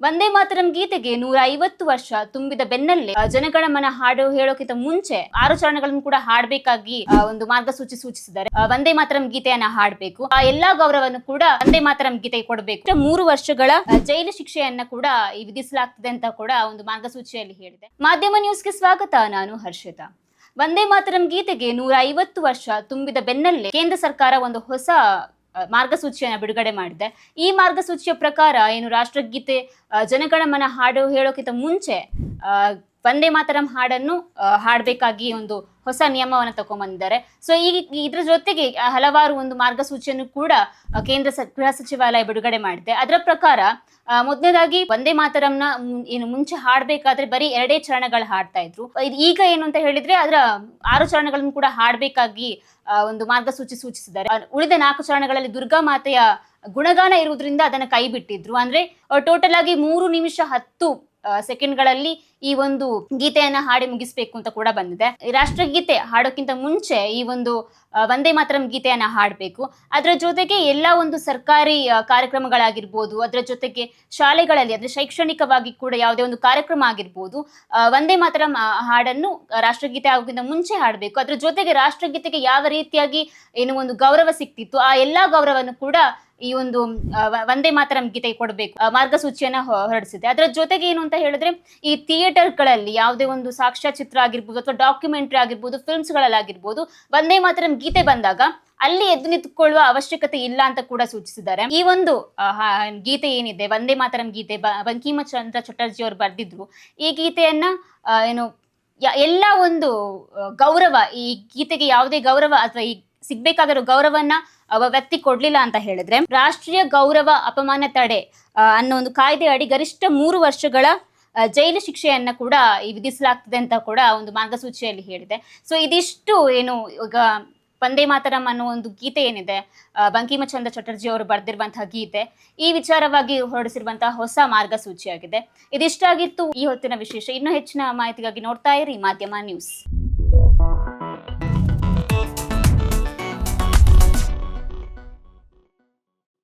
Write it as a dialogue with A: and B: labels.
A: ವಂದೇ ಮಾತರಂ ಗೀತೆಗೆ ನೂರ ಐವತ್ತು ವರ್ಷ ತುಂಬಿದ ಬೆನ್ನಲ್ಲೇ ಜನಗಳ ಮನ ಹಾಡು ಹೇಳೋಕ್ಕಿಂತ ಮುಂಚೆ ಆರು ಚರಣಗಳನ್ನು ಕೂಡ ಹಾಡಬೇಕಾಗಿ ಒಂದು ಮಾರ್ಗಸೂಚಿ ಸೂಚಿಸಿದ್ದಾರೆ. ವಂದೇ ಮಾತರಂ ಗೀತೆಯನ್ನ ಹಾಡಬೇಕು. ಆ, ಎಲ್ಲಾ ಗೌರವವನ್ನು ಕೂಡ ವಂದೇ ಮಾತರಂ ಗೀತೆಗೆ ಕೊಡಬೇಕು. ಮೂರು ವರ್ಷಗಳ ಜೈಲು ಶಿಕ್ಷೆಯನ್ನ ಕೂಡ ವಿಧಿಸಲಾಗ್ತದೆ ಅಂತ ಕೂಡ ಒಂದು ಮಾರ್ಗಸೂಚಿಯಲ್ಲಿ ಹೇಳಿದೆ. ಮಾಧ್ಯಮ ನ್ಯೂಸ್ಗೆ ಸ್ವಾಗತ. ನಾನು ಹರ್ಷಿತಾ. ವಂದೇ ಮಾತರಂ ಗೀತೆಗೆ ನೂರ ಐವತ್ತು ವರ್ಷ ತುಂಬಿದ ಬೆನ್ನಲ್ಲೇ ಕೇಂದ್ರ ಸರ್ಕಾರ ಒಂದು ಹೊಸ ಮಾರ್ಗಸೂಚಿಯನ್ನು ಬಿಡುಗಡೆ ಮಾಡಿದೆ. ಈ ಮಾರ್ಗಸೂಚಿಯ ಪ್ರಕಾರ ಏನು ರಾಷ್ಟ್ರಗೀತೆ ಜನಗಣಮನ ಹಾಡು ಹೇಳೋಕ್ಕಿಂತ ಮುಂಚೆ ವಂದೇ ಮಾತರಂ ಹಾಡನ್ನು ಹಾಡಬೇಕಾಗಿ ಒಂದು ಹೊಸ ನಿಯಮವನ್ನು ತಗೊಂಡ್ಬಂದಿದ್ದಾರೆ ಸೊ ಈ ಇದ್ರ ಜೊತೆಗೆ ಹಲವಾರು ಒಂದು ಮಾರ್ಗಸೂಚಿಯನ್ನು ಕೂಡ ಕೇಂದ್ರ ಗೃಹ ಸಚಿವಾಲಯ ಬಿಡುಗಡೆ ಮಾಡಿದೆ. ಅದರ ಪ್ರಕಾರ ಮೊದಲನೇದಾಗಿ ವಂದೇ ಮಾತರಂನ ಏನು ಮುಂಚೆ ಹಾಡಬೇಕಾದ್ರೆ ಬರೀ ಎರಡೇ ಚರಣಗಳು ಹಾಡ್ತಾ ಇದ್ರು. ಇದ್ ಈಗ ಏನು ಅಂತ ಹೇಳಿದ್ರೆ, ಅದರ ಆರು ಚರಣಗಳನ್ನು ಕೂಡ ಹಾಡಬೇಕಾಗಿ ಒಂದು ಮಾರ್ಗಸೂಚಿ ಸೂಚಿಸಿದ್ದಾರೆ. ಉಳಿದ ನಾಲ್ಕು ಚರಣಗಳಲ್ಲಿ ದುರ್ಗಾ ಮಾತೆಯ ಗುಣಗಾನ ಇರುವುದರಿಂದ ಅದನ್ನ ಕೈ ಬಿಟ್ಟಿದ್ರು. ಅಂದ್ರೆ ಟೋಟಲ್ ಆಗಿ ಮೂರು ನಿಮಿಷ ಹತ್ತು ಸೆಕೆಂಡ್ಗಳಲ್ಲಿ ಈ ಒಂದು ಗೀತೆಯನ್ನ ಹಾಡಿ ಮುಗಿಸ್ಬೇಕು ಅಂತ ಕೂಡ ಬಂದಿದೆ. ರಾಷ್ಟ್ರಗೀತೆ ಹಾಡೋಕ್ಕಿಂತ ಮುಂಚೆ ಈ ಒಂದು ವಂದೇ ಮಾತರಂ ಗೀತೆಯನ್ನ ಹಾಡಬೇಕು. ಅದರ ಜೊತೆಗೆ ಎಲ್ಲ ಒಂದು ಸರ್ಕಾರಿ ಕಾರ್ಯಕ್ರಮಗಳಾಗಿರ್ಬೋದು, ಅದರ ಜೊತೆಗೆ ಶಾಲೆಗಳಲ್ಲಿ, ಅಂದ್ರೆ ಶೈಕ್ಷಣಿಕವಾಗಿ ಕೂಡ ಯಾವುದೇ ಒಂದು ಕಾರ್ಯಕ್ರಮ ಆಗಿರ್ಬೋದು ವಂದೇ ಮಾತರಂ ಹಾಡನ್ನು ರಾಷ್ಟ್ರಗೀತೆ ಆಗೋಕ್ಕಿಂತ ಮುಂಚೆ ಹಾಡಬೇಕು. ಅದರ ಜೊತೆಗೆ ರಾಷ್ಟ್ರಗೀತೆಗೆ ಯಾವ ರೀತಿಯಾಗಿ ಏನು ಒಂದು ಗೌರವ ಸಿಕ್ತಿತ್ತು, ಆ ಎಲ್ಲಾ ಗೌರವವನ್ನು ಕೂಡ ಈ ಒಂದು ವಂದೇ ಮಾತರಂ ಗೀತೆ ಕೊಡಬೇಕು. ಮಾರ್ಗಸೂಚಿಯನ್ನ ಹೊರಡಿಸಿದೆ ಅದರ ಜೊತೆಗೆ ಏನು ಅಂತ ಹೇಳಿದ್ರೆ, ಈ ಥಿಯೇಟರ್ಗಳಲ್ಲಿ ಯಾವುದೇ ಒಂದು ಸಾಕ್ಷ್ಯಚಿತ್ರ ಆಗಿರ್ಬೋದು ಅಥವಾ ಡಾಕ್ಯುಮೆಂಟ್ರಿ ಆಗಿರ್ಬೋದು, ಫಿಲ್ಮ್ಸ್ಗಳಲ್ಲಾಗಿರ್ಬೋದು, ವಂದೇ ಮಾತರಂ ಗೀತೆ ಬಂದಾಗ ಅಲ್ಲಿ ಎದ್ದು ನಿಂತ್ಕೊಳ್ಳುವ ಅವಶ್ಯಕತೆ ಇಲ್ಲ ಅಂತ ಕೂಡ ಸೂಚಿಸಿದ್ದಾರೆ. ಈ ಒಂದು ಗೀತೆ ಏನಿದೆ, ವಂದೇ ಮಾತರಂ ಗೀತೆ, ಬ- ಬಂಕಿಮ ಚಂದ್ರ ಚಟರ್ಜಿ ಅವರು ಬರೆದಿದ್ರು, ಈ ಗೀತೆಯನ್ನ ಏನು ಎಲ್ಲ ಒಂದು ಗೌರವ, ಈ ಗೀತೆಗೆ ಯಾವುದೇ ಗೌರವ ಅಥವಾ ಈ ಸಿಗ್ಬೇಕಾಗಿರೋ ಗೌರವನ್ನ, ಅವ ವ್ಯಕ್ತಿ ಕೊಡ್ಲಿಲ್ಲ ಅಂತ ಹೇಳಿದ್ರೆ, ರಾಷ್ಟ್ರೀಯ ಗೌರವ ಅಪಮಾನ ತಡೆ ಅನ್ನೋ ಒಂದು ಕಾಯ್ದೆ ಅಡಿ ಗರಿಷ್ಠ ಮೂರು ವರ್ಷಗಳ ಜೈಲು ಶಿಕ್ಷೆಯನ್ನ ಕೂಡ ವಿಧಿಸಲಾಗ್ತದೆ ಅಂತ ಕೂಡ ಒಂದು ಮಾರ್ಗಸೂಚಿಯಲ್ಲಿ ಹೇಳಿದೆ. ಸೊ ಇದಿಷ್ಟು ಏನು, ಈಗ ಪಂದೇ ಮಾತರಂ ಅನ್ನೋ ಒಂದು ಗೀತೆ ಏನಿದೆ ಬಂಕಿಮಚಂದ್ರ ಚಟರ್ಜಿ ಅವರು ಬರೆದಿರುವಂತಹ ಗೀತೆ, ಈ ವಿಚಾರವಾಗಿ ಹೊರಡಿಸಿರುವಂತಹ ಹೊಸ ಮಾರ್ಗಸೂಚಿಯಾಗಿದೆ. ಇದಿಷ್ಟಾಗಿತ್ತು ಈ ಹೊತ್ತಿನ ವಿಶೇಷ. ಇನ್ನೂ ಹೆಚ್ಚಿನ ಮಾಹಿತಿಗಾಗಿ ನೋಡ್ತಾ ಇರಿ, ಮಾಧ್ಯಮ ನ್ಯೂಸ್.